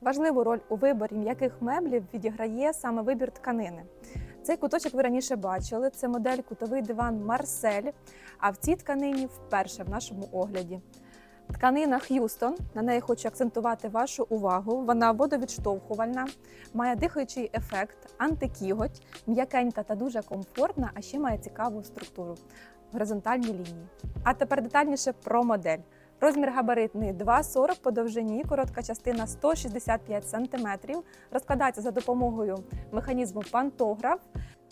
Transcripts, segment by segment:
Важливу роль у виборі м'яких меблів відіграє саме вибір тканини. Цей куточок ви раніше бачили. Це модель кутовий диван Марсель. А в цій тканині вперше в нашому огляді. Тканина Х'юстон. На неї хочу акцентувати вашу увагу. Вона водовідштовхувальна, має дихаючий ефект, антикіготь, м'якенька та дуже комфортна, а ще має цікаву структуру горизонтальні лінії. А тепер детальніше про модель. Розмір габаритний 2,40 по довжині, коротка частина 165 см, розкладається за допомогою механізму пантограф.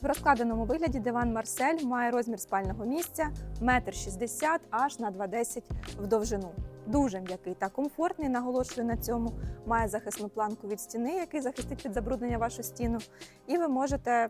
В розкладеному вигляді диван Марсель має розмір спального місця 1,60 м аж на 2,10 в довжину. Дуже м'який та комфортний, наголошую на цьому. Має захисну планку від стіни, який захистить від забруднення вашу стіну. І ви можете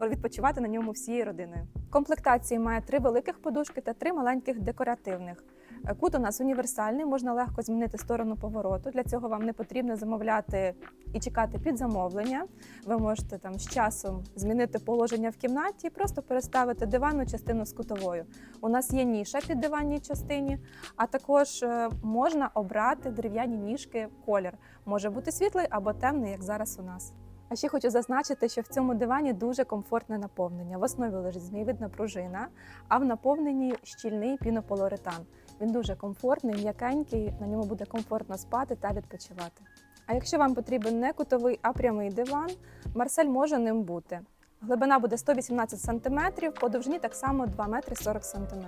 відпочивати на ньому всією родиною. Комплектації має три великих подушки та три маленьких декоративних. Е, Кут у нас універсальний, можна легко змінити сторону повороту. Для цього вам не потрібно замовляти і чекати під замовлення. Ви можете там з часом змінити положення в кімнаті просто переставити диванну частину з кутовою. У нас є ніша під диванній частині, а також е, можна обрати дерев'яні ніжки колір. Може бути світлий або темний, як зараз у нас. А ще хочу зазначити, що в цьому дивані дуже комфортне наповнення. В основі лежить змієвидна пружина, а в наповненні щільний пінополоретан. Він дуже комфортний, м'якенький, на ньому буде комфортно спати та відпочивати. А якщо вам потрібен не кутовий, а прямий диван, Марсель може ним бути. Глибина буде 118 см, по довжині так само 2 метри 40 см.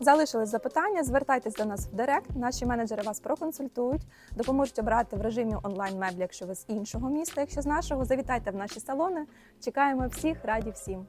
Залишились запитання, звертайтесь до нас в Директ. Наші менеджери вас проконсультують, допоможуть обрати в режимі онлайн меблі, якщо ви з іншого міста. Якщо з нашого, завітайте в наші салони. Чекаємо всіх, раді всім.